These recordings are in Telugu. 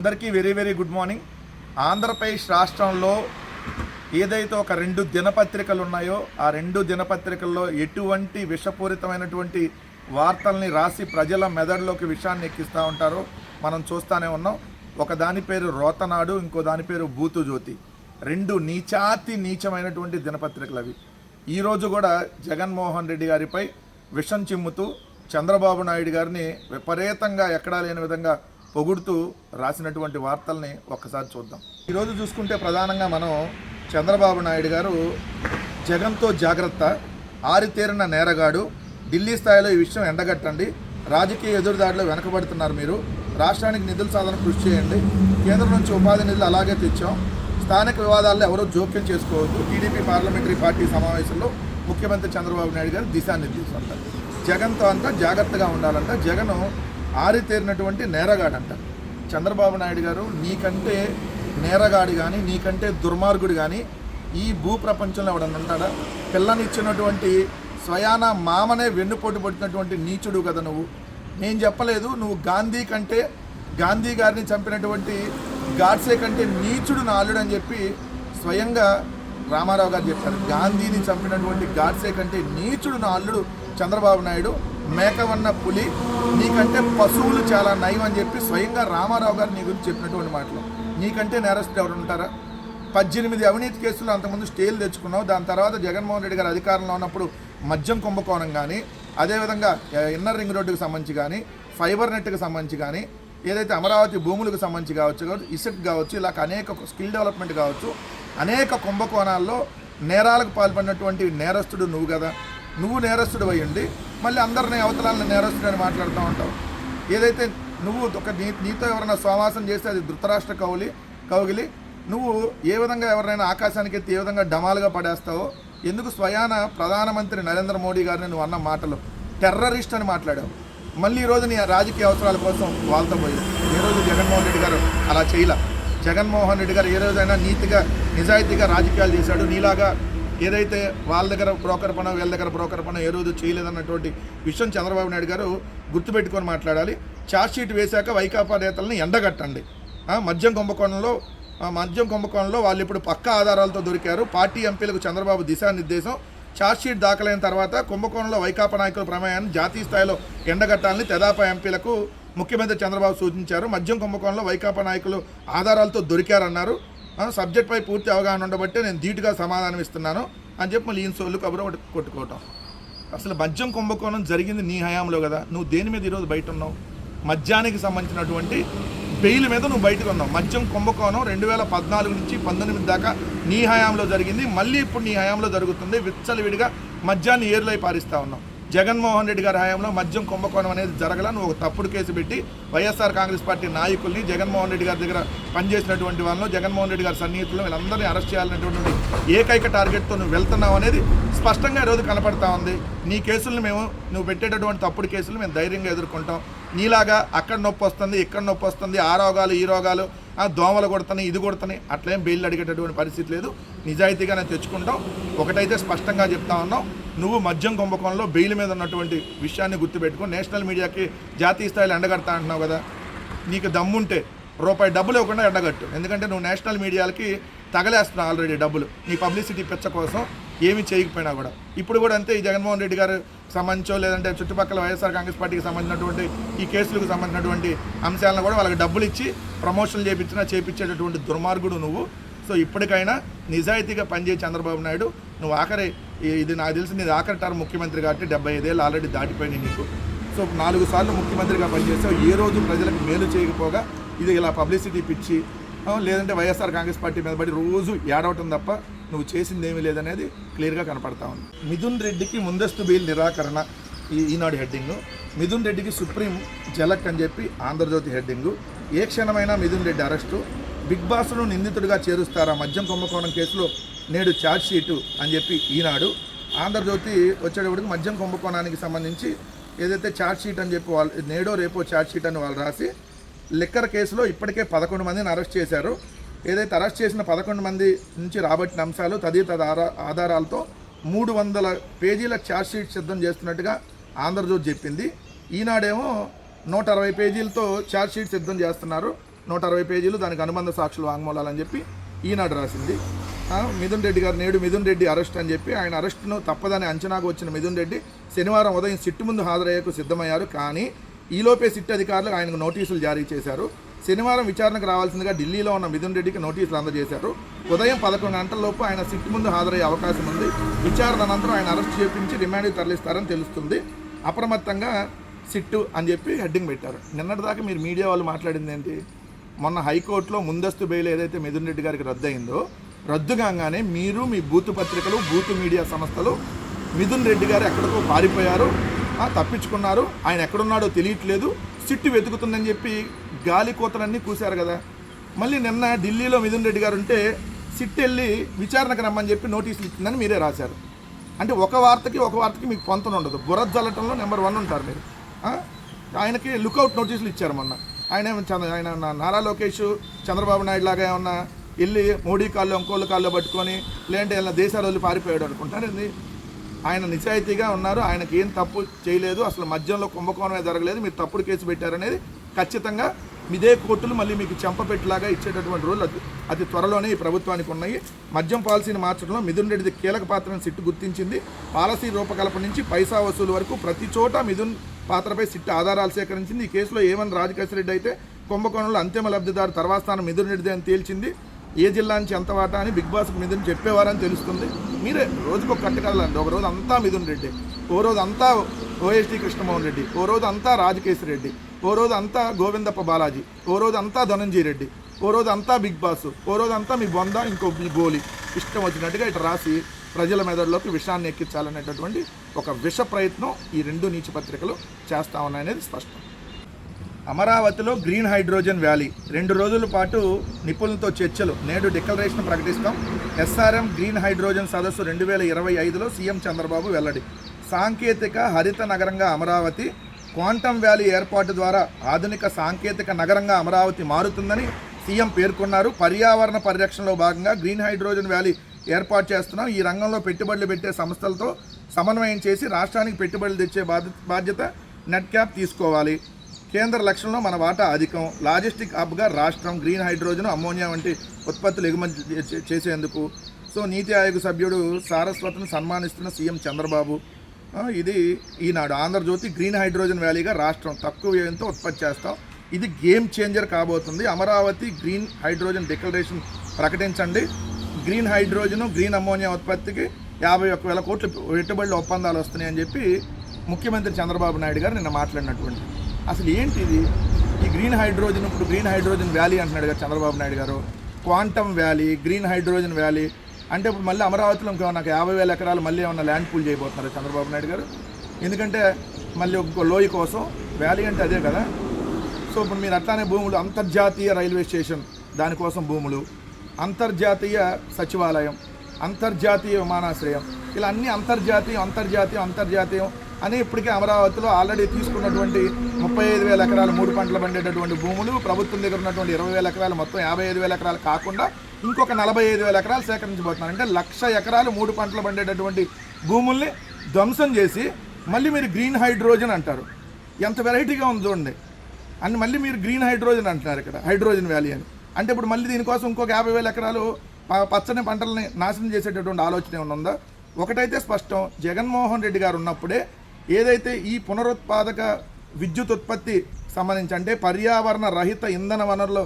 అందరికీ very very good morning. Andhra Pradesh రాష్ట్రంలో ఏదైతే ఒక రెండు దినపత్రికలు ఉన్నాయో ఆ రెండు దినపత్రికల్లో ఎటువంటి విషపూరితమైనటువంటి వార్తల్ని రాసి ప్రజల మెదడులోకి విషయాన్ని ఎక్కిస్తూ ఉంటారో మనం చూస్తూనే ఉన్నాం. ఒక దాని పేరు రోతనాడు ఇంకో దాని పేరు భూతుజ్యోతి రెండు నీచాతి నీచమైనటువంటి దినపత్రికలు అవి. ఈరోజు కూడా జగన్మోహన్ రెడ్డి గారిపై విషం చిమ్ముతూ చంద్రబాబు నాయుడు గారిని విపరీతంగా ఎక్కడా లేని విధంగా పొగుడుతూ రాసినటువంటి వార్తల్ని ఒక్కసారి చూద్దాం. ఈరోజు చూసుకుంటే ప్రధానంగా మనం చంద్రబాబు నాయుడు గారు జగన్తో జాగ్రత్త ఆరితేరిన నేరగాడు ఢిల్లీ స్థాయిలో ఈ విషయం ఎండగట్టండి రాజకీయ ఎదురుదాడిలో వెనకబడుతున్నారు మీరు రాష్ట్రానికి నిధుల సాధన కృషి చేయండి కేంద్రం నుంచి ఉపాధి నిధులు అలాగే తెచ్చాం స్థానిక వివాదాల్లో ఎవరూ జోక్యం చేసుకోవద్దు టీడీపీ పార్లమెంటరీ పార్టీ సమావేశంలో ముఖ్యమంత్రి చంద్రబాబు నాయుడు గారు దిశానిర్దేశం అంటారు. జగన్తో అంతా జాగ్రత్తగా ఉండాలంట జగన్ ఆరితేరినటువంటి నేరగాడంట. చంద్రబాబు నాయుడు గారు నీకంటే నేరగాడు కానీ నీకంటే దుర్మార్గుడు కానీ ఈ భూ ప్రపంచంలో ఎవడన్నా ఉంటాడా? పిల్లనిచ్చినటువంటి స్వయాన మామనే వెన్నుపోటు పట్టినటువంటి నీచుడు కదా నువ్వు. నేను చెప్పలేదు నువ్వు గాంధీ కంటే గాంధీ గారిని చంపినటువంటి గాడ్సే కంటే నీచుడు నా అల్లుడు అని చెప్పి స్వయంగా రామారావు గారు చెప్పారు. గాంధీని చంపినటువంటి గాడ్సే కంటే నీచుడు నా అల్లుడు చంద్రబాబు నాయుడు. మేకవన్న పులి నీకంటే పశువులు చాలా నయం అని చెప్పి స్వయంగా రామారావు గారు నీ గురించి చెప్పినటువంటి మాటలు. నీకంటే నేరస్తులు ఎవరు ఉంటారా? పద్దెనిమిది అవినీతి కేసులు అంతకుముందు స్టేలు తెచ్చుకున్నావు. దాని తర్వాత జగన్మోహన్ రెడ్డి గారు అధికారంలో ఉన్నప్పుడు మద్యం కుంభకోణం కానీ అదేవిధంగా ఇన్నర్ రింగ్ రోడ్డుకు సంబంధించి కానీ ఫైబర్ నెట్కి సంబంధించి కానీ ఏదైతే అమరావతి భూములకు సంబంధించి కావచ్చు కావచ్చు ఇసుక్ కావచ్చు ఇలా అనేక స్కిల్ డెవలప్మెంట్ కావచ్చు అనేక కుంభకోణాల్లో నేరాలకు పాల్పడినటువంటి నేరస్తుడు నువ్వు కదా. నువ్వు నేరస్తుడు అయ్యండి మళ్ళీ అందరినీ అవతలాలను నేరస్తుడు మాట్లాడుతూ ఉంటావు. ఏదైతే నువ్వు ఒక నీ నీతో ఎవరైనా స్వావాసం చేస్తే అది ధృతరాష్ట్ర కౌలి కౌగిలి. నువ్వు ఏ విధంగా ఎవరైనా ఆకాశానికి ఎత్తి ఏ విధంగా డమాలుగా పడేస్తావో ఎందుకు స్వయాన ప్రధానమంత్రి నరేంద్ర మోడీ గారిని నువ్వు అన్న మాటలు. టెర్రరిస్ట్ అని మాట్లాడావు. మళ్ళీ ఈరోజు నీ రాజకీయ అవసరాల కోసం వాళ్ళతో పోయి ఈరోజు రోజు జగన్మోహన్ రెడ్డి గారు అలా చేయలే. జగన్మోహన్ రెడ్డి గారు ఏ రోజైనా నీతిగా నిజాయితీగా రాజకీయాలు చేశాడు. నీలాగా ఏదైతే వాళ్ళ దగ్గర బ్రోకర్ పనో వీళ్ళ దగ్గర బ్రోకర్ పనో ఏ రోజు చేయలేదన్నటువంటి విషయం చంద్రబాబు నాయుడు గారు గుర్తుపెట్టుకొని మాట్లాడాలి. ఛార్జ్ షీట్ వేశాక వైకాపా నేతలను ఎండగట్టండి. మద్యం కుంభకోణంలో మద్యం కుంభకోణంలో వాళ్ళు ఇప్పుడు పక్కా ఆధారాలతో దొరికారు. పార్టీ ఎంపీలకు చంద్రబాబు దిశానిర్దేశం. ఛార్జ్ షీట్ దాఖలైన తర్వాత కుంభకోణంలో వైకాపా నాయకుల ప్రమేయాన్ని జాతీయ స్థాయిలో ఎండగట్టాలని తెదాపా ఎంపీలకు ముఖ్యమంత్రి చంద్రబాబు సూచించారు. మద్యం కుంభకోణంలో వైకాపా నాయకులు ఆధారాలతో దొరికారన్నారు. సబ్జెక్ట్పై పూర్తి అవగాహన ఉండబట్టే నేను ధీటుగా సమాధానం ఇస్తున్నాను అని చెప్పి మళ్ళీ ఈయన సోళ్ళు కబురు ఒకటి కొట్టుకోవటం. అసలు మద్యం కుంభకోణం జరిగింది నీ హయాంలో కదా నువ్వు దేని మీద ఈరోజు బయట ఉన్నావు మద్యానికి సంబంధించినటువంటి బెయిల్ మీద నువ్వు బయటకు ఉన్నావు. మద్యం కుంభకోణం రెండు వేల పద్నాలుగు నుంచి పంతొమ్మిది దాకా నీ హయాంలో జరిగింది. మళ్ళీ ఇప్పుడు నీ హయాంలో జరుగుతుంది. విచ్చలవిడిగా మద్యాన్ని ఏరులై పారిస్తా ఉన్నావు. జగన్మోహన్ రెడ్డి గారి హయాంలో మద్యం కుంభకోణం అనేది జరగల. నువ్వు ఒక తప్పుడు కేసు పెట్టి వైఎస్ఆర్ కాంగ్రెస్ పార్టీ నాయకుల్ని జగన్మోహన్ రెడ్డి గారి దగ్గర పనిచేసినటువంటి వాళ్ళను జగన్మోహన్ రెడ్డి గారి సన్నిహితులను వీళ్ళందరినీ అరెస్ట్ చేయాలనేటువంటి ఏకైక టార్గెట్తో నువ్వు వెళ్తున్నావు అనేది స్పష్టంగా ఈరోజు కనపడతా ఉంది. నీ కేసులను మేము నువ్వు పెట్టేటటువంటి తప్పుడు కేసులు మేము ధైర్యంగా ఎదుర్కొంటాం. నీలాగా అక్కడ నొప్పి వస్తుంది ఇక్కడ నొప్పి వస్తుంది ఆ రోగాలు ఈ రోగాలు ఆ దోమలు కొడుతున్నాయి ఇది కొడుతున్నాయి అట్లేం బెయిల్ అడిగేటటువంటి పరిస్థితి లేదు. నిజాయితీగానే తెచ్చుకుంటాం. ఒకటైతే స్పష్టంగా చెప్తా ఉన్నాం. నువ్వు మద్యం కుంభకోణంలో బెయిల్ మీద ఉన్నటువంటి విషయాన్ని గుర్తుపెట్టుకో. నేషనల్ మీడియాకి జాతీయ స్థాయిలో ఎండగడతా అంటున్నావు కదా. నీకు దమ్ముంటే రూపాయి డబ్బులు ఇవ్వకుండా ఎండగట్టు. ఎందుకంటే నువ్వు నేషనల్ మీడియాలకి తగలేస్తున్నావు ఆల్రెడీ డబ్బులు. నీ పబ్లిసిటీ పెచ్చ కోసం ఏమీ చేయకపోయినా కూడా. ఇప్పుడు కూడా అంతే ఈ జగన్మోహన్ రెడ్డి గారు సంబంధించో లేదంటే చుట్టుపక్కల వైఎస్ఆర్ కాంగ్రెస్ పార్టీకి సంబంధించినటువంటి ఈ కేసులకు సంబంధించినటువంటి అంశాలను కూడా వాళ్ళకి డబ్బులు ఇచ్చి ప్రమోషన్లు చేపించినా చేపించేటటువంటి దుర్మార్గుడు నువ్వు. సో ఇప్పటికైనా నిజాయితీగా పనిచేయ చంద్రబాబు నాయుడు నువ్వు ఆఖరి ఇది నాకు తెలిసి నీది ఆఖరి టర్మ్ ముఖ్యమంత్రి కాబట్టి డెబ్బై ఐదేళ్ళు ఆల్రెడీ దాటిపోయినాయి నీకు. సో నాలుగు సార్లు ముఖ్యమంత్రిగా పనిచేసావు ఏ రోజు ప్రజలకు మేలు చేయకపోగా ఇది ఇలా పబ్లిసిటీ పిచ్చి. లేదంటే వైఎస్ఆర్ కాంగ్రెస్ పార్టీ మీద పడి రోజు ఏడవటం తప్ప నువ్వు చేసింది ఏమీ లేదనేది క్లియర్గా కనపడతా ఉంది. మిథున్ రెడ్డికి ముందస్తు బిల్ నిరాకరణ ఈ ఈనాడు హెడ్డింగు. మిథున్ రెడ్డికి సుప్రీం జలక్ అని చెప్పి ఆంధ్రజ్యోతి హెడ్డింగు. ఏ క్షణమైనా మిథున్ రెడ్డి అరెస్టు. బిగ్ బాస్ను నిందితుడిగా చేరుస్తారా మద్యం కుంభకోణం కేసులో నేడు ఛార్జ్ షీటు అని చెప్పి ఈనాడు ఆంధ్రజ్యోతి వచ్చేటప్పటికి మద్యం కుంభకోణానికి సంబంధించి ఏదైతే ఛార్జ్ షీట్ అని చెప్పి వాళ్ళు నేడో రేపో ఛార్జ్ షీట్ అని వాళ్ళు రాసి లిక్కర్ కేసులో ఇప్పటికే పదకొండు మందిని అరెస్ట్ చేశారు. ఏదైతే అరెస్ట్ చేసిన పదకొండు మంది నుంచి రాబట్టిన అంశాలు తదితర ఆధారాలతో మూడు వందల పేజీల ఛార్జ్ షీట్ సిద్ధం చేస్తున్నట్టుగా ఆంధ్రజ్యోతి చెప్పింది. ఈనాడేమో నూట అరవై పేజీలతో ఛార్జ్ షీట్ సిద్ధం చేస్తున్నారు. నూట అరవై పేజీలు దానికి అనుబంధ సాక్షులు వాంగ్మూలాలని చెప్పి ఈనాడు రాసింది. మిథున్ రెడ్డి గారు నేడు మిథున్ రెడ్డి అరెస్ట్ అని చెప్పి ఆయన అరెస్ట్ను తప్పదని అంచనాకు వచ్చిన మిథున్ రెడ్డి శనివారం ఉదయం సిట్టు ముందు హాజరయ్యేకు సిద్ధమయ్యారు. కానీ ఈలోపే సిట్ అధికారులు ఆయనకు నోటీసులు జారీ చేశారు. శనివారం విచారణకు రావాల్సిందిగా ఢిల్లీలో ఉన్న మిథున్ రెడ్డికి నోటీసులు అందజేశారు. ఉదయం పదకొండు గంటలలోపు ఆయన సిట్ ముందు హాజరయ్యే అవకాశం ఉంది. విచారణ అనంతరం ఆయన అరెస్ట్ చేపించి రిమాండ్కి తరలిస్తారని తెలుస్తుంది. అప్రమత్తంగా సిట్టు అని చెప్పి హెడ్డింగ్ పెట్టారు. నిన్నటిదాకా మీరు మీడియా వాళ్ళు మాట్లాడింది ఏంటి? మొన్న హైకోర్టులో ముందస్తు బెయిల్ ఏదైతే మిథున్ రెడ్డి గారికి రద్దయిందో రద్దు కాగానే మీరు మీ బూతు పత్రికలు బూతు మీడియా సంస్థలు మిథున్ రెడ్డి గారు ఎక్కడికో పారిపోయారు. తప్పించుకున్నారు. ఆయన ఎక్కడున్నాడో తెలియట్లేదు. సిట్టు వెతుకుతుందని చెప్పి గాలి కూతలన్నీ కూశారు కదా. మళ్ళీ నిన్న ఢిల్లీలో మిథున్ రెడ్డి గారు ఉంటే సిట్ వెళ్ళి విచారణకు రమ్మని చెప్పి నోటీసులు ఇచ్చిందని మీరే రాశారు. అంటే ఒక వార్తకి ఒక వార్తకి మీకు పొంతన ఉండదు. బురద జల్లటంలో నెంబర్ వన్ ఉంటారు మీరు. ఆయనకి లుకౌట్ నోటీసులు ఇచ్చారు మొన్న. ఆయన చంద్ర- ఆయన నారా లోకేష్ చంద్రబాబు నాయుడు లాగా ఏమన్నా వెళ్ళి మోడీ కాళ్ళు ఇంకోళ్ళ కాళ్ళు పట్టుకొని లేదంటే ఇలా దేశాలు వదిలి పారిపోయాడు అనుకుంటారు ఆయన నిజాయితీగా ఉన్నారు ఆయనకి ఏం తప్పు చేయలేదు అసలు మద్యంలో కుంభకోణమే జరగలేదు మీరు తప్పుడు కేసు పెట్టారనేది ఖచ్చితంగా ఇదే కోర్టులు మళ్ళీ మీకు చెంపపెట్టులాగా ఇచ్చేటటువంటి రోజులు అతి అతి త్వరలోనే ఈ ప్రభుత్వానికి ఉన్నాయి. మద్యం పాలసీని మార్చడంలో మిథున్ రెడ్డిది కీలక పాత్రను సిట్టు గుర్తించింది. పాలసీ రూపకల్పన నుంచి పైసా వసూలు వరకు ప్రతి చోట మిథున్ పాత్రపై సిట్టు ఆధారాలు సేకరించింది. ఈ కేసులో ఏమని రాజకేశ్వర రెడ్డి అయితే కుంభకోణంలో అంతిమ లబ్ధిదారు తర్వాత స్థానం మిథున్ రెడ్డిదే అని తేల్చింది. ఏ జిల్లా నుంచి ఎంత వాటా అని బిగ్ బాస్కి మిథున్ చెప్పేవారని తెలుస్తుంది. మీరే రోజుకు ఒక ఒక రోజు అంతా మిథున్ రెడ్డి ఓ రోజు అంతా ఓఎస్టీ కృష్ణమోహన్ రెడ్డి ఓ రోజు అంతా రాజకేశ్ రెడ్డి ఓ రోజు అంతా గోవిందప్ప బాలాజీ ఓ రోజు అంతా ధనంజీ రెడ్డి ఓ రోజు అంతా బిగ్ బాస్ ఓ రోజు అంతా మీ బొంద ఇంకో మీ గోలి ఇష్టం వచ్చినట్టుగా ఇటు రాసి ప్రజల మెదడులోకి విషాన్ని ఎక్కించాలనేటటువంటి ఒక విష ప్రయత్నం ఈ రెండు నీచ పత్రికలు చేస్తా ఉన్నాయనేది స్పష్టం. అమరావతిలో గ్రీన్ హైడ్రోజన్ వ్యాలీ. రెండు రోజుల పాటు నిపుణులతో చర్చలు. నేడు డిక్లరేషన్ ప్రకటిస్తాం. ఎస్ఆర్ఎం గ్రీన్ హైడ్రోజన్ సదస్సు రెండు వేల ఇరవై ఐదులో సీఎం చంద్రబాబు వెల్లడి. సాంకేతిక హరిత నగరంగా అమరావతి క్వాంటమ్ వ్యాలీ ఏర్పాటు ద్వారా ఆధునిక సాంకేతిక నగరంగా అమరావతి మారుతుందని సీఎం పేర్కొన్నారు. పర్యావరణ పరిరక్షణలో భాగంగా గ్రీన్ హైడ్రోజన్ వ్యాలీ ఏర్పాటు చేస్తున్నాం. ఈ రంగంలో పెట్టుబడులు పెట్టే సంస్థలతో సమన్వయం చేసి రాష్ట్రానికి పెట్టుబడులు తెచ్చే బాధ్యత బాధ్యత నెట్ క్యాప్ తీసుకోవాలి. కేంద్ర లక్ష్యంలో మన వాటా అధికం లాజిస్టిక్ హబ్గా రాష్ట్రం గ్రీన్ హైడ్రోజన్ అమ్మోనియా వంటి ఉత్పత్తులు ఎగుమతి చే- చేసేందుకు. సో నీతి ఆయోగ్ సభ్యుడు సారస్వతను సన్మానిస్తున్న సీఎం చంద్రబాబు. ఇది ఈనాడు ఆంధ్రజ్యోతి గ్రీన్ హైడ్రోజన్ వ్యాలీగా రాష్ట్రం తక్కువ వ్యయంతో ఉత్పత్తి చేస్తాం. ఇది గేమ్ చేంజర్ కాబోతుంది. అమరావతి గ్రీన్ హైడ్రోజన్ డిక్లరేషన్ ప్రకటించండి. గ్రీన్ హైడ్రోజన్ గ్రీన్ అమ్మోనియా ఉత్పత్తికి యాభై ఒక్క వేల కోట్ల పెట్టుబడుల ఒప్పందాలు వస్తున్నాయని చెప్పి ముఖ్యమంత్రి చంద్రబాబు నాయుడు గారు నిన్న మాట్లాడినటువంటి అసలు ఏంటి ఇది? ఈ గ్రీన్ హైడ్రోజన్ ఇప్పుడు గ్రీన్ హైడ్రోజన్ వ్యాలీ అంటున్నాడు కదా Chandrababu Naidu garu. Quantum valley green hydrogen valley. అంటే ఇప్పుడు మళ్ళీ అమరావతిలో ఇంకో నాకు యాభై వేల ఎకరాలు మళ్ళీ ఏమన్నా ల్యాండ్ పూల్ చేయబోతున్నారు చంద్రబాబు నాయుడు గారు. ఎందుకంటే మళ్ళీ ఒక లోయ కోసం వ్యాలీ అంటే అదే కదా. సో ఇప్పుడు మీరు అట్లానే భూములు అంతర్జాతీయ రైల్వే స్టేషన్ దానికోసం భూములు అంతర్జాతీయ సచివాలయం అంతర్జాతీయ విమానాశ్రయం ఇలా అన్ని అంతర్జాతీయం అంతర్జాతీయం అంతర్జాతీయం అని ఇప్పటికే అమరావతిలో ఆల్రెడీ తీసుకున్నటువంటి ముప్పై ఐదు వేల ఎకరాలు మూడు పంటలు పండేటటువంటి భూములు ప్రభుత్వం దగ్గర ఉన్నటువంటి ఇరవై వేల ఎకరాలు మొత్తం యాభై ఐదు వేల ఎకరాలు కాకుండా ఇంకొక నలభై ఐదు వేల ఎకరాలు సేకరించబోతున్నారు. అంటే లక్ష ఎకరాలు మూడు పంటలు పండేటటువంటి భూముల్ని ధ్వంసం చేసి మళ్ళీ మీరు గ్రీన్ హైడ్రోజన్ అంటారు. ఎంత వెరైటీగా ఉంది చూడండి. అని మళ్ళీ మీరు గ్రీన్ హైడ్రోజన్ అంటున్నారు ఇక్కడ హైడ్రోజన్ వ్యాలీ అని. అంటే ఇప్పుడు మళ్ళీ దీనికోసం ఇంకొక యాభై వేల ఎకరాలు పచ్చని పంటలని నాశనం చేసేటటువంటి ఆలోచన ఏమైనా ఉందా? ఒకటైతే స్పష్టం జగన్మోహన్ రెడ్డి గారు ఉన్నప్పుడే ఏదైతే ఈ పునరుత్పాదక విద్యుత్ ఉత్పత్తి సంబంధించి అంటే పర్యావరణ రహిత ఇంధన వనరుల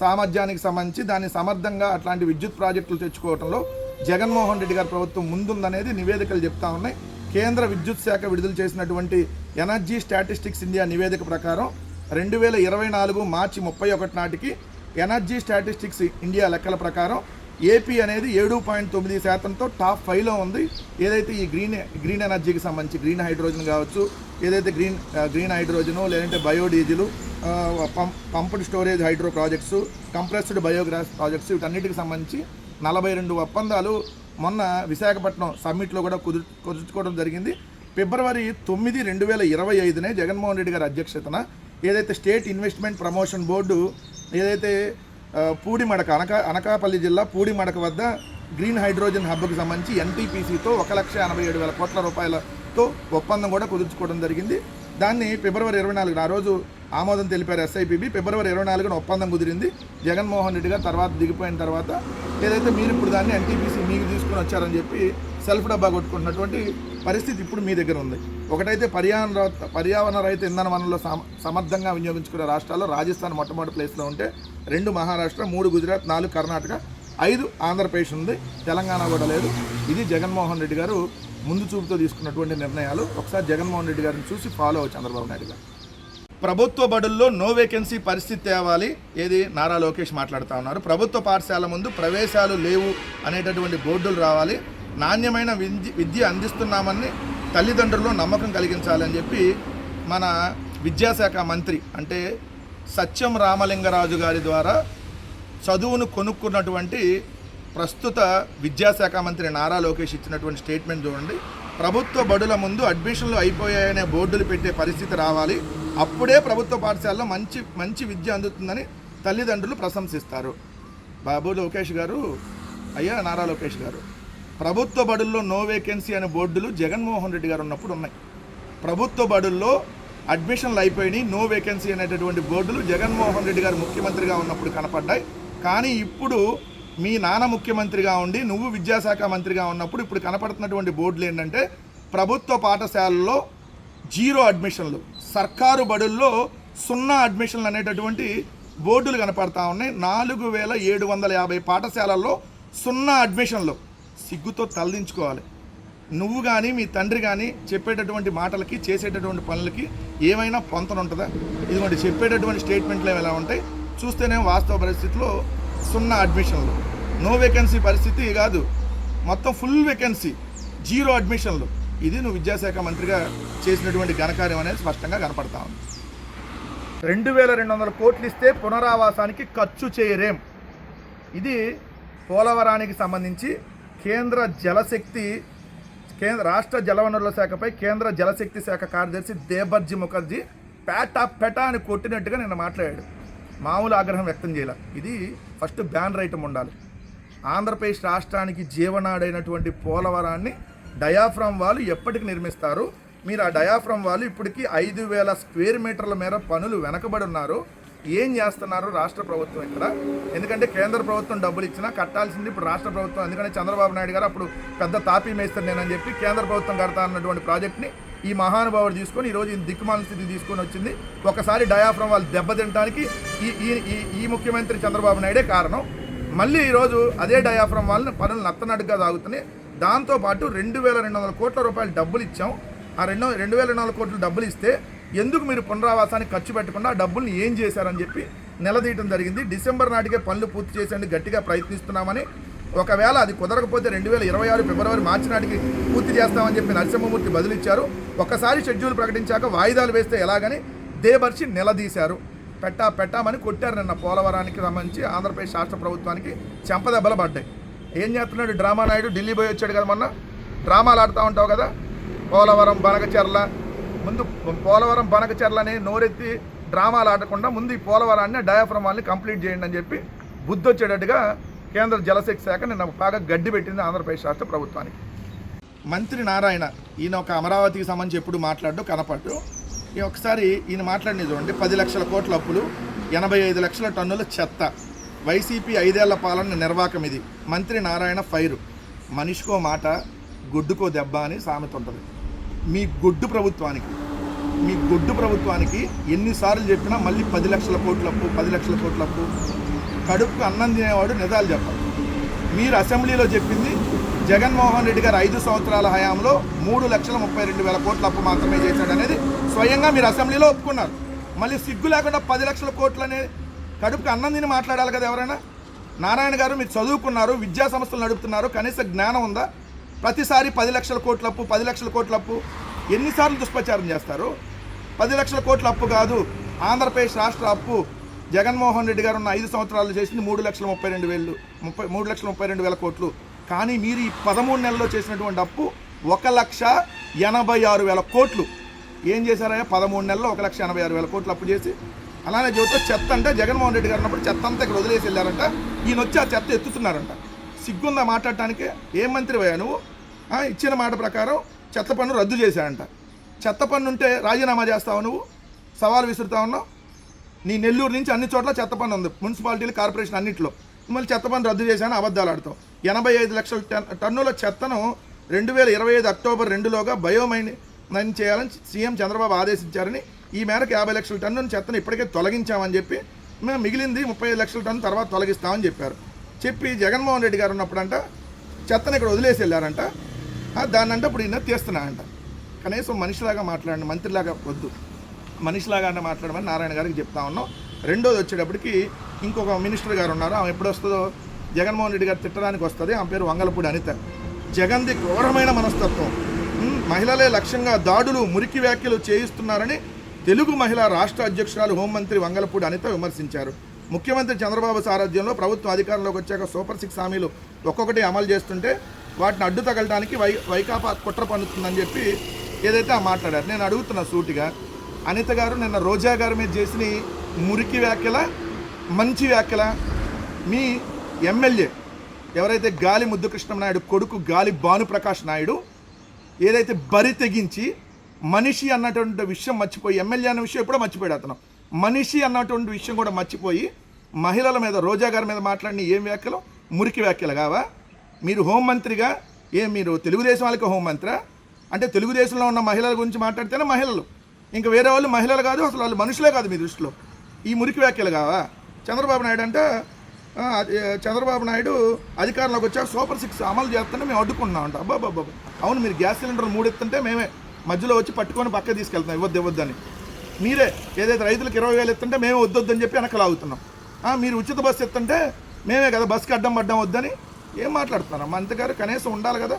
సామర్థ్యానికి సంబంధించి దాన్ని సమర్థంగా అట్లాంటి విద్యుత్ ప్రాజెక్టులు తెచ్చుకోవడంలో జగన్మోహన్ రెడ్డి గారి ప్రభుత్వం ముందుందనేది నివేదికలు చెప్తా ఉన్నాయి. కేంద్ర విద్యుత్ శాఖ విడుదల చేసినటువంటి ఎనర్జీ స్టాటిస్టిక్స్ ఇండియా నివేదిక ప్రకారం రెండు వేల ఇరవై నాలుగు మార్చి ముప్పై ఒకటి నాటికి ఎనర్జీ స్టాటిస్టిక్స్ ఇండియా లెక్కల ప్రకారం ఏపీ అనేది ఏడు పాయింట్ తొమ్మిది శాతంతో టాప్ ఫైవ్లో ఉంది. ఏదైతే ఈ గ్రీన్ గ్రీన్ ఎనర్జీకి సంబంధించి గ్రీన్ హైడ్రోజన్ కావచ్చు ఏదైతే గ్రీన్ గ్రీన్ హైడ్రోజను లేదంటే biodiesel pump pumped storage hydro projects compressed biogas projects వీటన్నిటికి సంబంధించి నలభై రెండు ఒప్పందాలు మొన్న విశాఖపట్నం సమ్మిట్లో కూడా కుదుర్ కుదుర్చుకోవడం జరిగింది. ఫిబ్రవరి తొమ్మిది రెండు వేల ఇరవై ఐదునే జగన్మోహన్ రెడ్డి గారి అధ్యక్షతన ఏదైతే స్టేట్ ఇన్వెస్ట్మెంట్ ప్రమోషన్ బోర్డు ఏదైతే పూడిమడక అనకా అనకాపల్లి జిల్లా పూడిమడక వద్ద గ్రీన్ హైడ్రోజన్ హబ్కు సంబంధించి ఎన్టీపీసీతో ఒక లక్ష ఎనభై ఏడు వేల కోట్ల రూపాయలతో ఒప్పందం కూడా కుదుర్చుకోవడం జరిగింది. దాన్ని ఫిబ్రవరి ఇరవై నాలుగున ఆ రోజు ఆమోదం తెలిపారు ఎస్ఐపిబి ఫిబ్రవరి ఇరవై నాలుగున ఒప్పందం కుదిరింది. జగన్మోహన్ రెడ్డి గారు తర్వాత దిగిపోయిన తర్వాత ఏదైతే మీరు ఇప్పుడు దాన్ని ఎన్టీపీసీ మీకు తీసుకుని వచ్చారని చెప్పి సెల్ఫ్ డబ్బా కొట్టుకుంటున్నటువంటి పరిస్థితి ఇప్పుడు మీ దగ్గర ఉంది. ఒకటైతే పర్యావరణ పర్యావరణ రహిత ఇంధన వనరులు సమ- సమర్థంగా వినియోగించుకునే రాష్ట్రాల్లో రాజస్థాన్ మొట్టమొదటి ప్లేస్లో ఉంటే రెండు మహారాష్ట్ర మూడు గుజరాత్ నాలుగు కర్ణాటక ఐదు ఆంధ్రప్రదేశ్ ఉంది తెలంగాణ కూడా లేదు. ఇది జగన్మోహన్ రెడ్డి గారు ముందు చూపుతో తీసుకున్నటువంటి నిర్ణయాలు. ఒకసారి జగన్మోహన్ రెడ్డి గారిని చూసి ఫాలో అవ్వ చంద్రబాబు నాయుడు గారు. ప్రభుత్వ బడుల్లో నో వేకెన్సీ పరిస్థితి తేవాలి. ఏది? నారా లోకేష్ మాట్లాడుతూ ఉన్నారు. ప్రభుత్వ పాఠశాల ముందు ప్రవేశాలు లేవు అనేటటువంటి బోర్డులు రావాలి. నాణ్యమైన విద్య విద్య అందిస్తున్నామని తల్లిదండ్రులు నమ్మకం కలిగించాలని చెప్పి మన విద్యాశాఖ మంత్రి అంటే సత్యం రామలింగరాజు గారి ద్వారా చదువును కొనుక్కున్నటువంటి ప్రస్తుత విద్యాశాఖ మంత్రి నారా లోకేష్ ఇచ్చినటువంటి స్టేట్మెంట్ చూడండి. ప్రభుత్వ బడుల ముందు అడ్మిషన్లు అయిపోయాయనే బోర్డులు పెట్టే పరిస్థితి రావాలి. అప్పుడే ప్రభుత్వ పాఠశాలలో మంచి మంచి విద్య అందుతుందని తల్లిదండ్రులు ప్రశంసిస్తారు. బాబు లోకేష్ గారు అయ్యా నారా లోకేష్ గారు ప్రభుత్వ బడుల్లో నో వేకెన్సీ అనే బోర్డులు జగన్మోహన్ రెడ్డి గారు ఉన్నప్పుడు ఉన్నాయి. ప్రభుత్వ బడుల్లో అడ్మిషన్లు అయిపోయినాయి నో వేకెన్సీ అనేటటువంటి బోర్డులు జగన్మోహన్ రెడ్డి గారు ముఖ్యమంత్రిగా ఉన్నప్పుడు కనపడ్డాయి. కానీ ఇప్పుడు మీ నాన్న ముఖ్యమంత్రిగా ఉండి నువ్వు విద్యాశాఖ మంత్రిగా ఉన్నప్పుడు ఇప్పుడు కనపడుతున్నటువంటి బోర్డులు ఏంటంటే ప్రభుత్వ పాఠశాలల్లో జీరో అడ్మిషన్లు సర్కారు బడుల్లో సున్నా అడ్మిషన్లు అనేటటువంటి బోర్డులు కనపడతా ఉన్నాయి. నాలుగు వేల ఏడు వందల యాభై పాఠశాలల్లో సున్నా అడ్మిషన్లు. సిగ్గుతో తలదించుకోవాలి. నువ్వు కానీ మీ తండ్రి కానీ చెప్పేటటువంటి మాటలకి చేసేటటువంటి పనులకి ఏమైనా పొంతన ఉంటుందా? ఇదిగోండి చెప్పేటటువంటి స్టేట్మెంట్లు ఎలా ఉంటాయి? చూస్తేనే వాస్తవ పరిస్థితిలో సున్నా అడ్మిషన్లు నో వేకెన్సీ పరిస్థితి కాదు. మొత్తం ఫుల్ వేకెన్సీ జీరో అడ్మిషన్లు ఇది నువ్వు విద్యాశాఖ మంత్రిగా చేసినటువంటి ఘనకార్యం అనేది స్పష్టంగా కనపడతా ఉంది. రెండు వేల రెండు వందల కోట్లు ఇస్తే పునరావాసానికి ఖర్చు చేయరేం? ఇది పోలవరానికి సంబంధించి కేంద్ర జలశక్తి కేంద్ర రాష్ట్ర జలవనరుల శాఖపై కేంద్ర జలశక్తి శాఖ కార్యదర్శి దేబర్జీ ముఖర్జీ పేటా పెటా అని కొట్టినట్టుగా నిన్న మాట్లాడాడు. మామూలు ఆగ్రహం వ్యక్తం చేయాల. ఇది ఫస్ట్ బ్యాన్ రైటం ఉండాలి. ఆంధ్రప్రదేశ్ రాష్ట్రానికి జీవనాడైనటువంటి పోలవరాన్ని డయాఫ్రామ్ వాళ్ళు ఎప్పటికి నిర్మిస్తారు? మీరు ఆ డయాఫ్రామ్ వాళ్ళు ఇప్పటికీ ఐదు వేల స్క్వేర్ మీటర్ల మేర పనులు వెనకబడి ఉన్నారు. ఏం చేస్తున్నారు రాష్ట్ర ప్రభుత్వం ఇక్కడ? ఎందుకంటే కేంద్ర ప్రభుత్వం డబ్బులు ఇచ్చినా కట్టాల్సింది ఇప్పుడు రాష్ట్ర ప్రభుత్వం. ఎందుకంటే చంద్రబాబు నాయుడు గారు అప్పుడు పెద్ద తాపీ మేస్తారు నేనని చెప్పి కేంద్ర ప్రభుత్వం కడతా అన్నటువంటి ప్రాజెక్ట్ని ఈ మహానుభావుడు తీసుకొని ఈరోజు ఈ దిక్కుమాల స్థితి తీసుకొని వచ్చింది. ఒకసారి డయాఫ్రమ్ వాళ్ళు దెబ్బతింటానికి ఈ ఈ ఈ- ఈ ముఖ్యమంత్రి చంద్రబాబు నాయుడే కారణం. మళ్ళీ ఈరోజు అదే డయాఫ్రమ్ వాళ్ళని పనులు నత్తనట్టుగా సాగుతున్నాయి. దాంతోపాటు రెండు వేల రెండు వందల కోట్ల రూపాయలు డబ్బులు ఇచ్చాం. ఆ రెండు రెండు వేల రెండు వందల కోట్లు డబ్బులు ఇస్తే ఎందుకు మీరు పునరావాసానికి ఖర్చు పెట్టకుండా డబ్బుల్ని ఏం చేశారని చెప్పి నిలదీయటం జరిగింది. డిసెంబర్ నాటికే పనులు పూర్తి చేసేందుకు గట్టిగా ప్రయత్నిస్తున్నామని ఒకవేళ అది కుదరకపోతే రెండు వేల ఇరవై ఆరు ఫిబ్రవరి మార్చి నాటికి పూర్తి చేస్తామని చెప్పి నరసింహమూర్తి బదులిచ్చారు. ఒకసారి షెడ్యూల్ ప్రకటించాక వాయిదాలు వేస్తే ఎలాగని దేబర్చి నిలదీశారు. పెట్టా పెట్టామని కొట్టారు నిన్న పోలవరానికి సంబంధించి. ఆంధ్రప్రదేశ్ రాష్ట్ర ప్రభుత్వానికి చెంపదెబ్బలు పడ్డాయి. ఏం చేస్తున్నాడు డ్రామా నాయుడు? ఢిల్లీ పోయి వచ్చాడు కదా మొన్న. డ్రామాలు ఆడుతూ ఉంటావు కదా. పోలవరం బనకచెర్ల ముందు పోలవరం బనకచెర్లని నోరెత్తి డ్రామాలు ఆడకుండా ముందు ఈ పోలవరాన్ని డయాఫ్రమ్ వాళ్ళని కంప్లీట్ చేయండి అని చెప్పి బుద్ధి వచ్చేటట్టుగా కేంద్ర జలశక్తి శాఖ నిన్న బాగా గడ్డి పెట్టింది ఆంధ్రప్రదేశ్ రాష్ట్ర ప్రభుత్వానికి. మంత్రి నారాయణ ఈయన ఒక అమరావతికి సంబంధించి ఎప్పుడు మాట్లాడు కనపడ్డు ఈ ఒకసారి ఈయన మాట్లాడిన చూడండి పది లక్షల కోట్ల అప్పులు ఎనభై ఐదు లక్షల టన్నుల చెత్త. వైసీపీ ఐదేళ్ళ పాలన నిర్వాకం ఇది. మంత్రి నారాయణ ఫైరు. మనిషికో మాట గుడ్డుకో దెబ్బ అని సామెత ఉంటుంది. మీ గొడ్డు ప్రభుత్వానికి మీ గొడ్డు ప్రభుత్వానికి ఎన్నిసార్లు చెప్పినా మళ్ళీ పది లక్షల కోట్ల అప్పు పది లక్షల కోట్ల అప్పు. కడుపుకు అన్నం తినేవాడు నిజాలు చెప్పాలి మీరు అసెంబ్లీలో చెప్పింది జగన్మోహన్ రెడ్డి గారు ఐదు సంవత్సరాల హయాంలో మూడు లక్షల ముప్పై రెండు వేల కోట్ల అప్పు మాత్రమే చేశాడనేది స్వయంగా మీరు అసెంబ్లీలో ఒప్పుకున్నారు. మళ్ళీ సిగ్గు లేకుండా పది లక్షల కోట్లు అనేది కడుపుకి అన్నం తిని మాట్లాడాలి కదా ఎవరైనా? నారాయణ గారు మీరు చదువుకున్నారు విద్యా సంస్థలు నడుపుతున్నారు కనీస జ్ఞానం ఉందా? ప్రతిసారి పది లక్షల కోట్ల అప్పు పది లక్షల కోట్ల అప్పు ఎన్నిసార్లు దుష్ప్రచారం చేస్తారు? పది లక్షల కోట్ల అప్పు కాదు ఆంధ్రప్రదేశ్ రాష్ట్ర అప్పు. జగన్మోహన్ రెడ్డి గారు ఉన్న ఐదు సంవత్సరాలు చేసింది మూడు లక్షల ముప్పై రెండు వేలు ముప్పై మూడు లక్షల ముప్పై రెండు వేల కోట్లు. కానీ మీరు ఈ పదమూడు నెలల్లో చేసినటువంటి అప్పు ఒక లక్ష ఎనభై ఆరు వేల కోట్లు. ఏం చేశారయ్యా? పదమూడు నెలల్లో ఒక లక్ష ఎనభై ఆరు వేల కోట్లు అప్పు చేసి. అలానే చెబుతూ చెత్త అంటే జగన్మోహన్ రెడ్డి గారు ఉన్నప్పుడు చెత్త అంతా ఇక్కడ వదిలేసి వెళ్ళారంట. ఈయన వచ్చి ఆ చెత్త ఎత్తుతున్నారంట. సిగ్గుందా మాట్లాడటానికి? ఏం మంత్రివయ్యా నువ్వు? ఇచ్చిన మాట ప్రకారం చెత్త పన్ను రద్దు చేశాడంట. చెత్త పన్ను ఉంటే రాజీనామా చేస్తావు నువ్వు? సవాల్ విసురుతా ఉన్నావు? నీ నెల్లూరు నుంచి అన్ని చోట్ల చెత్త పన్ను ఉంది. మున్సిపాలిటీలు కార్పొరేషన్ అన్నింటిలో. మళ్ళీ చెత్త పన్ను రద్దు చేశాను అబద్ధాలు ఆడతాం ఎనభై ఐదు లక్షల టన్- టన్నుల చెత్తను రెండు వేల ఇరవై ఐదు అక్టోబర్ రెండులోగా బయోమైన్ మైన్ చేయాలని సీఎం చంద్రబాబు ఆదేశించారని ఈ మేరకు యాభై లక్షల టన్నుల చెత్తను ఇప్పటికే తొలగించామని చెప్పి మేము మిగిలింది ముప్పై ఐదు లక్షల టన్ను తర్వాత తొలగిస్తామని చెప్పారు. చెప్పి జగన్మోహన్ రెడ్డి గారు ఉన్నప్పుడంట చెత్తను ఇక్కడ వదిలేసి వెళ్ళారంట. ఆ, దాన్ని అంటే ఇప్పుడు ఈయన తీస్తున్నానంట కనీసం మనిషిలాగా మాట్లాడండి మంత్రిలాగా వద్దు. మనిషిలాగా అంటే మాట్లాడమని నారాయణ గారికి చెప్తా ఉన్నాం. రెండోది వచ్చేటప్పటికి ఇంకొక మినిస్టర్ గారు ఉన్నారు. ఆమె ఎప్పుడు వస్తుందో జగన్మోహన్ రెడ్డి గారు తిట్టడానికి వస్తుంది. ఆమె పేరు వంగలపూడి అనిత. జగన్ది క్రూరమైన మనస్తత్వం. మహిళలే లక్ష్యంగా దాడులు మురికి వ్యాఖ్యలు చేయిస్తున్నారని తెలుగు మహిళా రాష్ట్ర అధ్యక్షురాలు హోంమంత్రి వంగలపూడి అనిత విమర్శించారు. ముఖ్యమంత్రి చంద్రబాబు సారథ్యంలో ప్రభుత్వం అధికారంలోకి వచ్చాక సూపర్ సిక్స్ హామీలు ఒక్కొక్కటి అమలు చేస్తుంటే వాటిని అడ్డు తగలడానికి వై వైకాపా కుట్ర పన్నుతుందని చెప్పి ఏదైతే ఆ మాట్లాడారు నేను అడుగుతున్నా సూటిగా. అనిత గారు నిన్న రోజా గారి మీద చేసిన మురికి వ్యాఖ్యల మంచి వ్యాఖ్యల మీ ఎమ్మెల్యే ఎవరైతే గాలి ముద్దుకృష్ణం నాయుడు కొడుకు గాలి భానుప్రకాష్ నాయుడు ఏదైతే బరి తెగించి మనిషి అన్నటువంటి విషయం మర్చిపోయి ఎమ్మెల్యే అన్న విషయం ఎప్పుడో మర్చిపోయాడు అతను. మనిషి అన్నటువంటి విషయం కూడా మర్చిపోయి మహిళల మీద రోజా గారి మీద మాట్లాడిన ఏం వ్యాఖ్యలు? మురికి వ్యాఖ్యలు కావా? మీరు హోంమంత్రిగా ఏ మీరు తెలుగుదేశం వాళ్ళకి హోంమంత్రా అంటే తెలుగుదేశంలో ఉన్న మహిళల గురించి మాట్లాడితేనే మహిళలు. ఇంకా వేరే వాళ్ళు మహిళలు కాదు అసలు వాళ్ళు మనుషులే కాదు మీ దృష్టిలో. ఈ మురికి వ్యాఖ్యలు కావా? చంద్రబాబు నాయుడు అంటే చంద్రబాబు నాయుడు అధికారంలోకి వచ్చాక సూపర్ సిక్స్ అమలు చేస్తుంటే మేము అడ్డుకుంటున్నాం అంట. అబ్బా అవును మీరు గ్యాస్ సిలిండర్లు మూడెత్తుంటే మేమే మధ్యలో వచ్చి పట్టుకొని పక్క తీసుకెళ్తాం ఇవ్వద్దు ఇవ్వద్దని మీరే ఏదైతే రైతులకు ఇరవై వేలు ఎత్తుంటే మేమే వద్దొద్దని చెప్పి వెనక లాగుతున్నాం మీరు ఉచిత బస్సు ఎత్తుంటే మేమే కదా బస్కి అడ్డం పడ్డం వద్దని ఏం మాట్లాడుతున్నారమ్మా? అంతగారు కనీసం ఉండాలి కదా.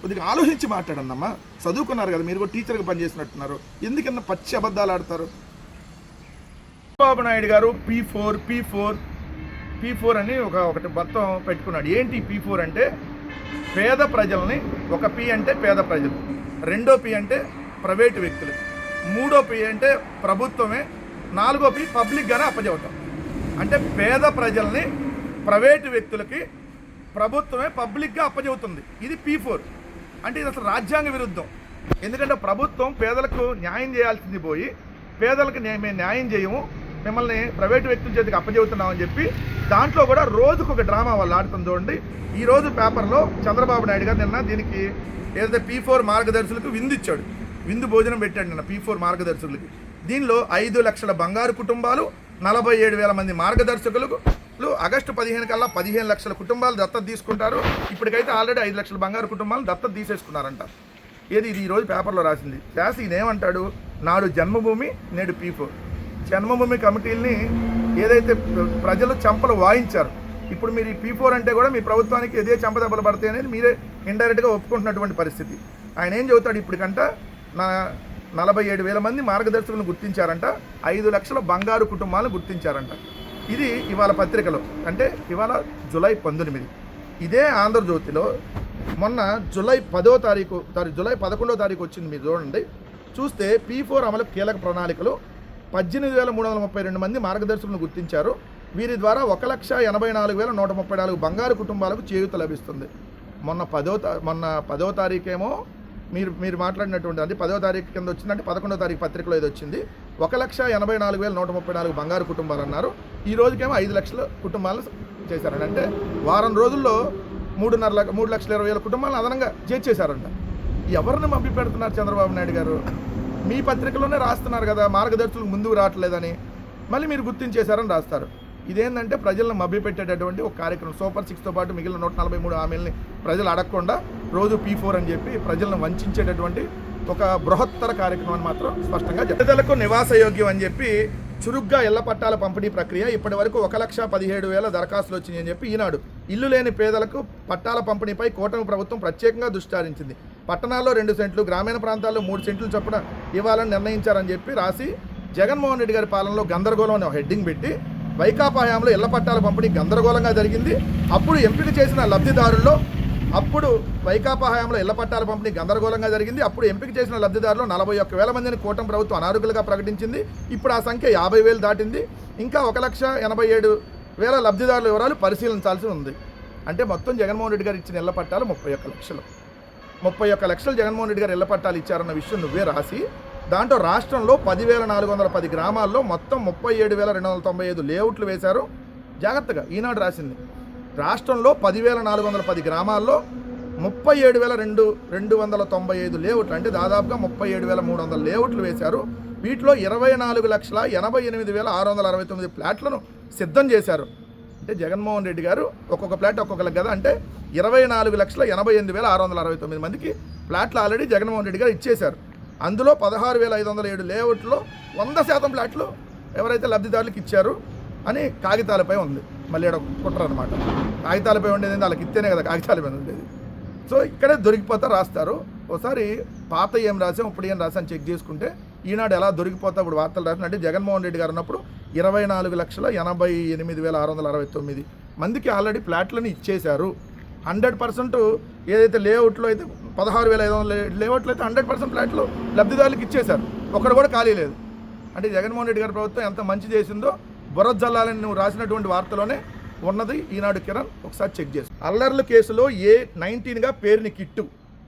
కొద్దిగా ఆలోచించి మాట్లాడండి చదువుకున్నారు కదా మీరు కూడా టీచర్గా పనిచేసినట్టున్నారు ఎందుకన్నా పచ్చి అబద్ధాలు ఆడతారు? Chandrababu Naidu garu P four P four P four అని ఒక ఒకటి మొత్తం పెట్టుకున్నాడు. ఏంటి పీ ఫోర్ అంటే? పేద ప్రజల్ని ఒక పి అంటే పేద ప్రజలు రెండో పి అంటే ప్రైవేటు వ్యక్తులు మూడో పి అంటే ప్రభుత్వమే నాలుగో పి పబ్లిక్గానే అప్పచెబుతాం అంటే పేద ప్రజల్ని ప్రైవేటు వ్యక్తులకి ప్రభుత్వమే పబ్లిక్గా అప్పచెబుతుంది ఇది పీ ఫోర్ అంటే ఇది అసలు రాజ్యాంగ విరుద్ధం. ఎందుకంటే ప్రభుత్వం పేదలకు న్యాయం చేయాల్సింది పోయి పేదలకు మేము న్యాయం చేయము మిమ్మల్ని ప్రైవేటు వ్యక్తుల చేతికి అప్పచెబుతున్నామని చెప్పి దాంట్లో కూడా రోజుకు ఒక డ్రామా వాళ్ళు ఆడుతుంది చూడండి. ఈరోజు పేపర్లో చంద్రబాబు నాయుడు గారు నిన్న దీనికి ఏదైతే పీ ఫోర్ మార్గదర్శులకు విందు ఇచ్చాడు. విందు భోజనం పెట్టాడు నిన్న పీ ఫోర్ మార్గదర్శులకి. దీనిలో ఐదు లక్షల బంగారు కుటుంబాలు నలభై ఏడు వేల మంది మార్గదర్శకులకు ఆగస్టు పదిహేను కల్లా పదిహేను లక్షల కుటుంబాలు దత్తత తీసుకుంటారు. ఇప్పటికైతే ఆల్రెడీ ఐదు లక్షల బంగారు కుటుంబాలు దత్తత తీసేసుకున్నారంట. ఏది ఇది? ఈరోజు పేపర్లో రాసింది. శాసి ఇదేమంటాడు నాడు జన్మభూమి నేడు పీ ఫోర్ జన్మభూమి కమిటీల్ని ఏదైతే ప్రజలు చంపలు వాయించారు ఇప్పుడు మీరు ఈ పీ ఫోర్ అంటే కూడా మీ ప్రభుత్వానికి ఎదే చంపదెబ్బలు పడతాయి అనేది మీరే ఇండైరెక్ట్గా ఒప్పుకుంటున్నటువంటి పరిస్థితి. ఆయన ఏం చెబుతాడు ఇప్పటికంట? నా నలభై ఏడు వేల మంది మార్గదర్శకులను గుర్తించారంట ఐదు లక్షల బంగారు కుటుంబాలను గుర్తించారంట. ఇది ఇవాళ పత్రికలో అంటే ఇవాళ జూలై పంతొమ్మిది. ఇదే ఆంధ్రజ్యోతిలో మొన్న జూలై పదో తారీఖు తారీఖు జూలై పదకొండో తారీఖు వచ్చింది మీరు చూడండి. చూస్తే పీ ఫోర్ అమలు కీలక ప్రణాళికలు. పద్దెనిమిది వేల మూడు వందల ముప్పై రెండు మంది మార్గదర్శకులను గుర్తించారు. వీరి ద్వారా ఒక లక్ష ఎనభై నాలుగు వేల నూట ముప్పై నాలుగు బంగారు కుటుంబాలకు చేయూత లభిస్తుంది. మొన్న పదో మొన్న పదో తారీఖేమో మీరు మీరు మాట్లాడినటువంటి అది పదో తారీఖు కింద వచ్చిందంటే పదకొండో తారీఖు పత్రికలో ఇది వచ్చింది. ఒక లక్ష ఎనభై నాలుగు వేల నూట ముప్పై నాలుగు బంగారు కుటుంబాలు అన్నారు. ఈ రోజుకేమో ఐదు లక్షల కుటుంబాలు చేశారంట. అంటే వారం రోజుల్లో మూడున్నర లక్ష మూడు లక్షల ఇరవై వేల కుటుంబాలను అదనంగా చేర్చేశారంట. ఎవరిని మభ్య పెడుతున్నారు చంద్రబాబు నాయుడు గారు? మీ పత్రికలోనే రాస్తున్నారు కదా మార్గదర్శులకు ముందుకు రావట్లేదని. మళ్ళీ మీరు గుర్తించేశారని రాస్తారు. ఇదేంటంటే ప్రజలను మభ్యపెట్టేటటువంటి ఒక కార్యక్రమం. సూపర్ సిక్స్తో పాటు మిగిలిన నూట నలభై మూడు హామీలని ప్రజలు అడగకుండా రోజు పీ ఫోర్ అని చెప్పి ప్రజలను వంచేటటువంటి ఒక బృహత్తర కార్యక్రమం మాత్రం స్పష్టంగా చెప్పారు. పేదలకు నివాస యోగ్యం అని చెప్పి చురుగ్గా ఇళ్ళ పట్టాల పంపిణీ ప్రక్రియ ఇప్పటి వరకు ఒక లక్ష పదిహేడు వేల దరఖాస్తులు వచ్చినాయని చెప్పి ఈనాడు ఇల్లు లేని పేదలకు పట్టాల పంపిణీపై కూటమి ప్రభుత్వం ప్రత్యేకంగా దుష్టారించింది పట్టణాల్లో రెండు సెంట్లు గ్రామీణ ప్రాంతాల్లో మూడు సెంట్లు చొప్పున ఇవ్వాలని నిర్ణయించారని చెప్పి రాసి జగన్మోహన్ రెడ్డి గారి పాలనలో గందరగోళం అనే హెడ్డింగ్ పెట్టి వైకాపా హయాంలో ఇళ్ళ పట్టాల పంపిణీ గందరగోళంగా జరిగింది అప్పుడు ఎంపిక చేసిన లబ్ధిదారుల్లో అప్పుడు వైకాపా హయాంలో ఇళ్ళ పట్టాల పంపిణీ గందరగోళంగా జరిగింది. అప్పుడు ఎంపిక చేసిన లబ్ధిదారులు నలభై ఒక్క వేల మందిని కూటమి ప్రభుత్వం అనారోగ్యులుగా ప్రకటించింది. ఇప్పుడు ఆ సంఖ్య యాభై వేలు దాటింది. ఇంకా ఒక లక్ష ఎనభై ఏడు వేల లబ్ధిదారుల వివరాలు పరిశీలించాల్సి ఉంది. అంటే మొత్తం జగన్మోహన్ రెడ్డి గారు ఇచ్చిన ఇళ్ళ పట్టాలు ముప్పై ఒక్క లక్షలు. ముప్పై ఒక్క లక్షలు జగన్మోహన్ రెడ్డి గారు ఇళ్ళ పట్టాలు ఇచ్చారన్న విషయం నువ్వే రాసి దాంట్లో రాష్ట్రంలో పదివేల నాలుగు వందల పది గ్రామాల్లో మొత్తం ముప్పై ఏడు వేల రెండు వందల తొంభై ఐదు లేఅవుట్లు వేశారు. జాగ్రత్తగా ఈనాడు రాసింది. రాష్ట్రంలో పదివేల నాలుగు వందల పది గ్రామాల్లో ముప్పై ఏడు వేల రెండు రెండు వందల తొంభై ఐదు లేఅవుట్లు అంటే దాదాపుగా ముప్పై ఏడు వేల మూడు వందల లేఅవుట్లు వేశారు. వీటిలో ఇరవై నాలుగు లక్షల ఎనభై ఎనిమిది వేల ఆరు వందల అరవై తొమ్మిది ప్లాట్లను సిద్ధం చేశారు. అంటే జగన్మోహన్ రెడ్డి గారు ఒక్కొక్క ప్లాట్ ఒక్కొక్కల కదా? అంటే ఇరవై నాలుగు లక్షల ఎనభై ఎనిమిది వేల ఆరు వందల అరవై తొమ్మిది మందికి ప్లాట్లు ఆల్రెడీ జగన్మోహన్ రెడ్డి గారు ఇచ్చేశారు. అందులో పదహారు వేల ఐదు వందల ఏడు లేఅవుట్లో వంద శాతం ప్లాట్లు ఎవరైతే లబ్ధిదారులకు ఇచ్చారు అని కాగితాలపై ఉంది. మళ్ళీ ఇక్కడ కుట్ర అనమాట కాగితాలపై ఉండేది వాళ్ళకి ఇస్తేనే కదా కాగితాలపై ఉండేది. సో ఇక్కడే దొరికిపోతా రాస్తారు. ఒకసారి పాత ఏం రాసాం ఇప్పుడు ఏం రాసాం చెక్ చేసుకుంటే ఈనాడు ఎలా దొరికిపోతా ఇప్పుడు వార్తలు రాసిన అంటే జగన్మోహన్ రెడ్డి గారు ఉన్నప్పుడు ఇరవై నాలుగు లక్షల ఎనభై ఎనిమిది వేల ఆరు వందల అరవై తొమ్మిది మందికి ఆల్రెడీ ప్లాట్లను ఇచ్చేశారు. హండ్రెడ్ పర్సెంట్ ఏదైతే లేఅవుట్లో అయితే పదహారు వేల ఐదు వందల లేఅవుట్లో అయితే హండ్రెడ్ పర్సెంట్ ఫ్లాట్లు లబ్ధిదారులకు ఇచ్చేశారు. ఒక్కడు కూడా ఖాళీ లేదు. అంటే జగన్మోహన్ రెడ్డి గారి ప్రభుత్వం ఎంత మంచి చేసిందో బురద జల్లాలని నువ్వు రాసినటువంటి వార్తలోనే ఉన్నది. ఈనాడు కిరణ్ ఒకసారి చెక్ చేసి. అల్లర్ల కేసులో ఏ నైన్టీన్గా పేరుని కిట్టు.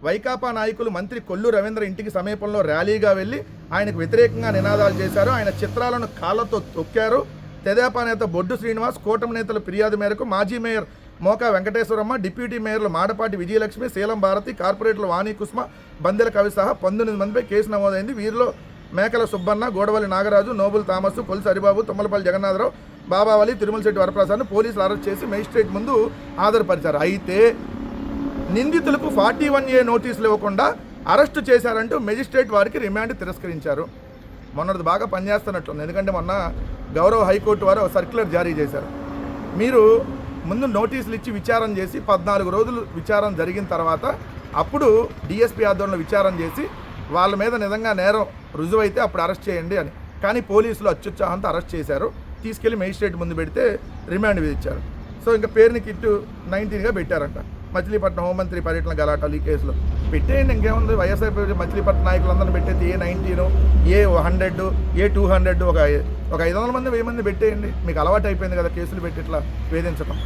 వైకాపా నాయకులు మంత్రి కొల్లు రవీంద్ర ఇంటికి సమీపంలో ర్యాలీగా వెళ్ళి ఆయనకు వ్యతిరేకంగా నినాదాలు చేశారు. ఆయన చిత్రాలను కాళ్ళతో తొక్కారు. తెదేపా నేత బొడ్డు శ్రీనివాస్ కూటమి నేతల ఫిర్యాదు మేరకు మాజీ మేయర్ మోకా వెంకటేశ్వరమ్మ డిప్యూటీ మేయర్లు మాడపాటి విజయలక్ష్మి శీలం భారతి కార్పొరేటర్లు వాణి కుస్మ బందెల కవి సహా పంతొమ్మిది మందిపై కేసు నమోదైంది. వీరిలో మేకల సుబ్బన్న గోడవల్లి నాగరాజు నోబుల్ థామస్ కొలిసి హరిబాబు తుమ్మలపల్లి జగన్నాథరావు బాబావలి తిరుమలశెట్టి వరప్రసాద్ను పోలీసులు అరెస్ట్ చేసి మెజిస్ట్రేట్ ముందు హాజరుపరిచారు. అయితే నిందితులకు ఫార్టీ వన్ ఏ నోటీసులు ఇవ్వకుండా అరెస్టు చేశారంటూ మెజిస్ట్రేట్ వారికి రిమాండ్ తిరస్కరించారు. మొన్నది బాగా పనిచేస్తున్నట్లుంది. ఎందుకంటే మొన్న గౌరవ హైకోర్టు వారు సర్క్యులర్ జారీ చేశారు. మీరు ముందు నోటీసులు ఇచ్చి విచారం చేసి పద్నాలుగు రోజులు విచారం జరిగిన తర్వాత అప్పుడు డిఎస్పీ ఆధ్వర్యంలో విచారం చేసి వాళ్ళ మీద నిజంగా నేరం రుజువైతే అప్పుడు అరెస్ట్ చేయండి అని. కానీ పోలీసులు అత్యుత్సాహంతో అరెస్ట్ చేశారు. తీసుకెళ్ళి మేజిస్ట్రేట్ ముందు పెడితే రిమాండ్ విధించారు. సో ఇంకా పేరుని కిట్టు నైన్టీన్గా పెట్టారంట. మచిలీపట్నం హోంమంత్రి పర్యటన గలాటాలు ఈ కేసులో. పెట్టేయండి ఇంకేముంది? వైఎస్ఆర్ మచిలీపట్నం నాయకులందరినీ పెట్టేది A nineteen A hundred A two hundred ఒక ఒక ఐదు వందల మంది వెయ్యి మంది పెట్టేయండి. మీకు అలవాటు అయిపోయింది కదా కేసులు పెట్టి ఇట్లా వేధించడం